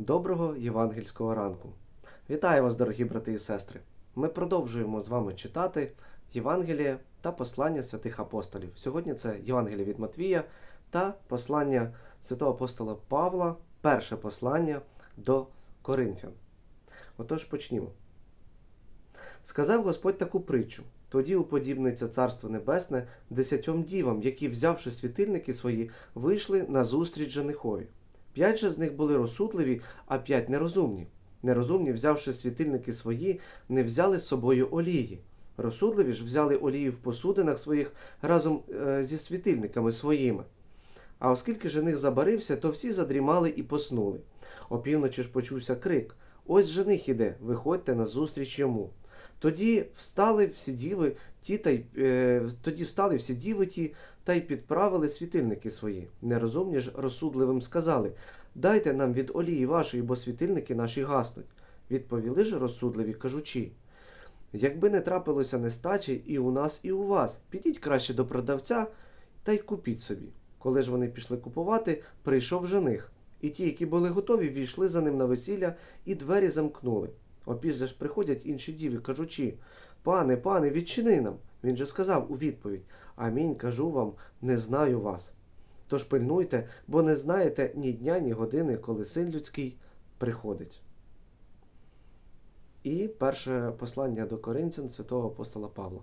Доброго євангельського ранку! Вітаю вас, дорогі брати і сестри! Ми продовжуємо з вами читати Євангеліє та послання святих апостолів. Сьогодні це Євангеліє від Матвія та послання святого апостола Павла, перше послання до Коринфян. Отож почнімо. Сказав Господь таку притчу. Тоді уподібниться Царство Небесне десятьом дівам, які, взявши світильники свої, вийшли на зустріч женихові. П'ять же з них були розсудливі, а п'ять нерозумні. Нерозумні, взявши світильники свої, не взяли з собою олії. Розсудливі ж взяли олію в посудинах своїх разом е, зі світильниками своїми. А оскільки жених забарився, то всі задрімали і поснули. Опівночі ж почувся крик: Ось жених іде, виходьте на зустріч йому. Тоді встали всі діви, ті та й е, тоді встали всі діви ті та й підправили світильники свої. Нерозумні ж розсудливим сказали: Дайте нам від олії вашої, бо світильники наші гаснуть. Відповіли ж розсудливі, кажучи. Якби не трапилося нестачі і у нас, і у вас, підіть краще до продавця та й купіть собі. Коли ж вони пішли купувати, прийшов жених, і ті, які були готові, війшли за ним на весілля і двері замкнули. Опізже ж приходять інші діви, кажучи: Пане, пане, відчини нам. Він же сказав у відповідь: Амінь, кажу вам, не знаю вас. Тож пильнуйте, бо не знаєте ні дня, ні години, коли син людський приходить. І перше послання до Коринцян святого апостола Павла.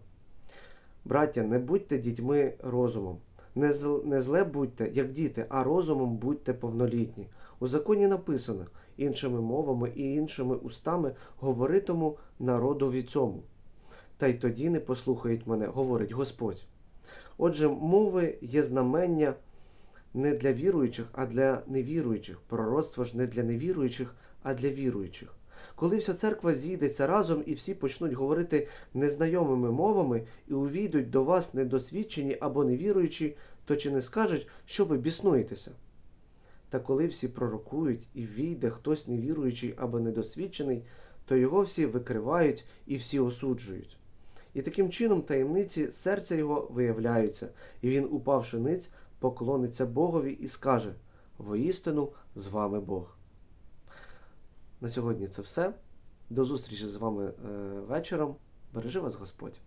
Браття, не будьте дітьми розумом, не, не зле будьте, як діти, а розумом будьте повнолітні. У законі написано іншими мовами і іншими устами говоритиму народові цьому. Та й тоді не послухають мене, говорить Господь. Отже, мови є знамення не для віруючих, а для невіруючих. Пророцтво ж не для невіруючих, а для віруючих. Коли вся церква зійдеться разом і всі почнуть говорити незнайомими мовами і увійдуть до вас недосвідчені або невіруючі, то чи не скажуть, що ви біснуєтеся? Та коли всі пророкують і війде хтось невіруючий або недосвідчений, то його всі викривають і всі осуджують. І таким чином таємниці серця його виявляються, і він, упавши ниць, поклониться Богові і скаже: Воістину з вами Бог. На сьогодні це все. До зустрічі з вами е, вечором. Бережи вас Господь!